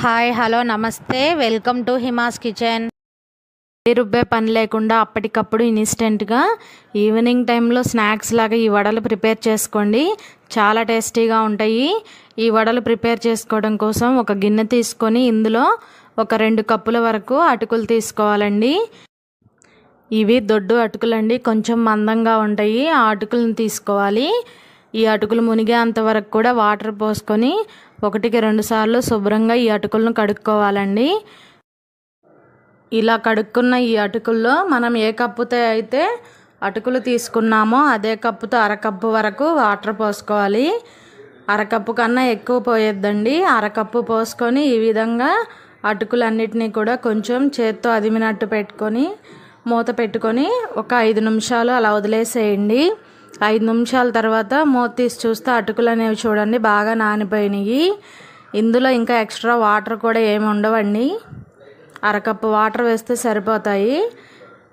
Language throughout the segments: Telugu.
హాయ్ హలో నమస్తే. Welcome to Hima's kitchen. రుబ్బే పని లేకుండా అప్పటికప్పుడు ఇన్స్టెంట్గా ఈవినింగ్ టైంలో స్నాక్స్ లాగా ఈ వడలు ప్రిపేర్ చేసుకోండి. చాలా టేస్టీగా ఉంటాయి. ఈ వడలు ప్రిపేర్ చేసుకోవడం కోసం ఒక గిన్నె తీసుకొని ఇందులో ఒక రెండు కప్పుల వరకు అటుకులు తీసుకోవాలండి. ఇవి దొడ్డు అటుకులండి. కొంచెం మందంగా ఉంటాయి. ఆ అటుకులను తీసుకోవాలి. ఈ అటుకులు మునిగేంత వరకు కూడా వాటర్ పోసుకొని ఒకటికి రెండు సార్లు శుభ్రంగా ఈ అటుకులను కడుక్కోవాలండి. ఇలా కడుక్కున్న ఈ అటుకుల్లో మనం ఏ కప్పుతో అయితే అటుకులు తీసుకున్నామో అదే కప్పుతో అరకప్పు వరకు వాటర్ పోసుకోవాలి. అరకప్పు కన్నా ఎక్కువ పోయొద్దండి. అరకప్పు పోసుకొని ఈ విధంగా అటుకులన్నిటినీ కూడా కొంచెం చేత్తో అదిమినట్టు పెట్టుకొని మూత పెట్టుకొని ఒక ఐదు నిమిషాలు అలా వదిలేసేయండి. ఐదు నిమిషాల తర్వాత మూత తీసి చూస్తే అటుకులు అనేవి చూడండి బాగా నానిపోయినాయి. ఇందులో ఇంకా ఎక్స్ట్రా వాటర్ కూడా ఏమి ఉండవండి. అరకప్పు వాటర్ వేస్తే సరిపోతాయి.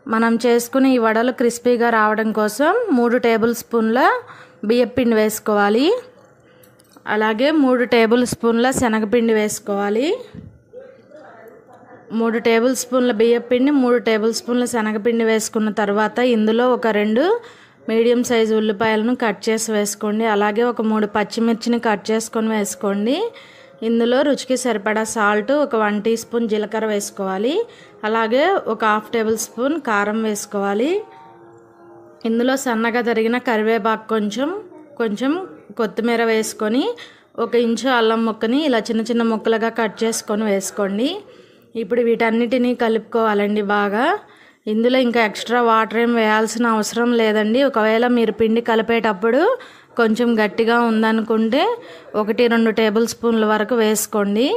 మనం చేసుకుని ఈ వడలు క్రిస్పీగా రావడం కోసం మూడు టేబుల్ స్పూన్ల బియ్యపిండి వేసుకోవాలి. అలాగే మూడు టేబుల్ స్పూన్ల శనగపిండి వేసుకోవాలి. మూడు టేబుల్ స్పూన్ల బియ్యపిండి మూడు టేబుల్ స్పూన్ల శనగపిండి వేసుకున్న తర్వాత ఇందులో ఒక రెండు మీడియం సైజు ఉల్లిపాయలను కట్ చేసి వేసుకోండి. అలాగే ఒక మూడు పచ్చిమిర్చిని కట్ చేసుకొని వేసుకోండి. ఇందులో రుచికి సరిపడా సాల్ట్ ఒక వన్ టీ స్పూన్ జీలకర్ర వేసుకోవాలి. అలాగే ఒక హాఫ్ టేబుల్ స్పూన్ కారం వేసుకోవాలి. ఇందులో సన్నగా తరిగిన కరివేపాకు కొంచెం కొంచెం కొత్తిమీర వేసుకొని ఒక ఇంచు అల్లం ముక్కని ఇలా చిన్న చిన్న ముక్కలుగా కట్ చేసుకొని వేసుకోండి. ఇప్పుడు వీటన్నిటినీ కలుపుకోవాలండి బాగా. ఇందులో ఇంకా ఎక్స్ట్రా వాటర్ ఏం వేయాల్సిన అవసరం లేదండి. ఒకవేళ మీరు పిండి కలిపేటప్పుడు కొంచెం గట్టిగా ఉందనుకుంటే ఒకటి రెండు టేబుల్ స్పూన్ల వరకు వేసుకోండి.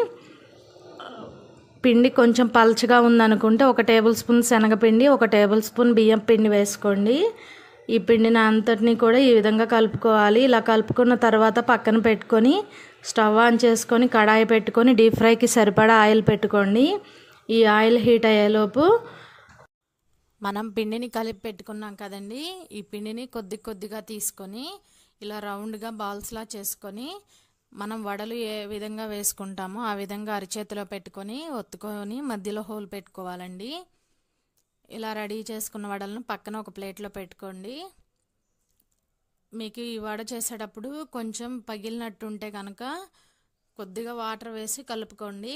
పిండి కొంచెం పల్చగా ఉందనుకుంటే ఒక టేబుల్ స్పూన్ శనగపిండి ఒక టేబుల్ స్పూన్ బియ్యం పిండి వేసుకోండి. ఈ పిండిని అంతటిని కూడా ఈ విధంగా కలుపుకోవాలి. ఇలా కలుపుకున్న తర్వాత పక్కన పెట్టుకొని స్టవ్ ఆన్ చేసుకొని కడాయి పెట్టుకొని డీప్ ఫ్రైకి సరిపడా ఆయిల్ పెట్టుకోండి. ఈ ఆయిల్ హీట్ అయ్యేలోపు మనం పిండిని కలిపి పెట్టుకున్నాం కదండి. ఈ పిండిని కొద్ది కొద్దిగా తీసుకొని ఇలా రౌండ్గా బాల్స్లా చేసుకొని మనం వడలు ఏ విధంగా వేసుకుంటామో ఆ విధంగా అరిచేతిలో పెట్టుకొని ఒత్తుకొని మధ్యలో హోల్ పెట్టుకోవాలండి. ఇలా రెడీ చేసుకున్న వడలను పక్కన ఒక ప్లేట్లో పెట్టుకోండి. మీకు ఈ వడ చేసేటప్పుడు కొంచెం పగిలినట్టు ఉంటే కనుక కొద్దిగా వాటర్ వేసి కలుపుకోండి.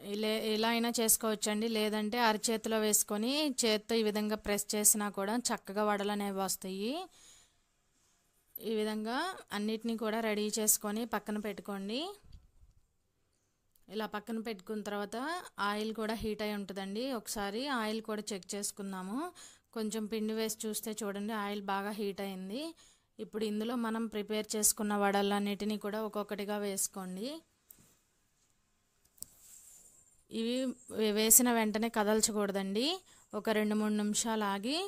ఇలా ఇలా అయినా చేసుకోవచ్చండి. లేదంటే అరచేతిలో వేసుకొని చేత్తో ఈ విధంగా ప్రెస్ చేసినా కూడా చక్కగా వడలు అనేవి వస్తాయి. ఈ విధంగా అన్నిటినీ కూడా రెడీ చేసుకొని పక్కన పెట్టుకోండి. ఇలా పక్కన పెట్టుకున్న తర్వాత ఆయిల్ కూడా హీట్ అయి ఉంటుందండి. ఒకసారి ఆయిల్ కూడా చెక్ చేసుకుందాము. కొంచెం పిండి వేసి చూస్తే చూడండి ఆయిల్ బాగా హీట్ అయింది. ఇప్పుడు ఇందులో మనం ప్రిపేర్ చేసుకున్న వడలన్నిటినీ కూడా ఒక్కొక్కటిగా వేసుకోండి. ఇవి వేసిన వెంటనే కదల్చకూడదండి. ఒక రెండు మూడు నిమిషాలు ఆగి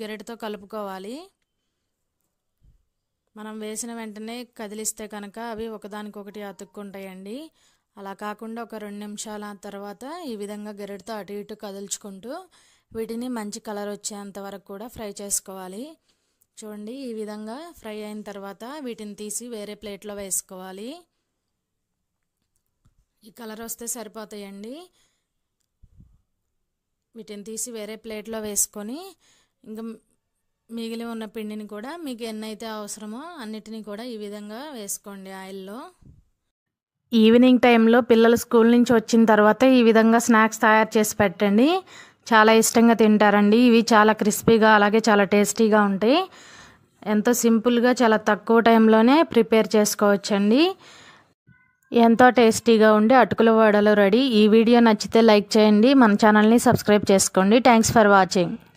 గెరటితో కలుపుకోవాలి. మనం వేసిన వెంటనే కదిలిస్తే కనుక అవి ఒకదానికొకటి అతుక్కుంటాయండి. అలా కాకుండా ఒక రెండు నిమిషాల తర్వాత ఈ విధంగా గెరటితో అటు ఇటు కదుల్చుకుంటూ వీటిని మంచి కలర్ వచ్చేంత వరకు కూడా ఫ్రై చేసుకోవాలి. చూడండి ఈ విధంగా ఫ్రై అయిన తర్వాత వీటిని తీసి వేరే ప్లేట్లో వేసుకోవాలి. ఈ కలర్ వస్తే సరిపోతాయండి. వీటిని తీసి వేరే ప్లేట్లో వేసుకొని ఇంకా మిగిలి ఉన్న పిండిని కూడా మీకు ఎన్నైతే అవసరమో అన్నిటినీ కూడా ఈ విధంగా వేసుకోండి ఆయిల్లో. ఈవినింగ్ టైంలో పిల్లలు స్కూల్ నుంచి వచ్చిన తర్వాత ఈ విధంగా స్నాక్స్ తయారు చేసి పెట్టండి. చాలా ఇష్టంగా తింటారండి. ఇవి చాలా క్రిస్పీగా అలాగే చాలా టేస్టీగా ఉంటాయి. ఎంతో సింపుల్గా చాలా తక్కువ టైంలోనే ప్రిపేర్ చేసుకోవచ్చండి. ఎంతో టేస్టీగా ఉండి అటుకుల వడలు రెడీ. ఈ వీడియో నచ్చితే లైక్ చేయండి. మన ఛానల్ని సబ్స్క్రైబ్ చేసుకోండి. Thanks for watching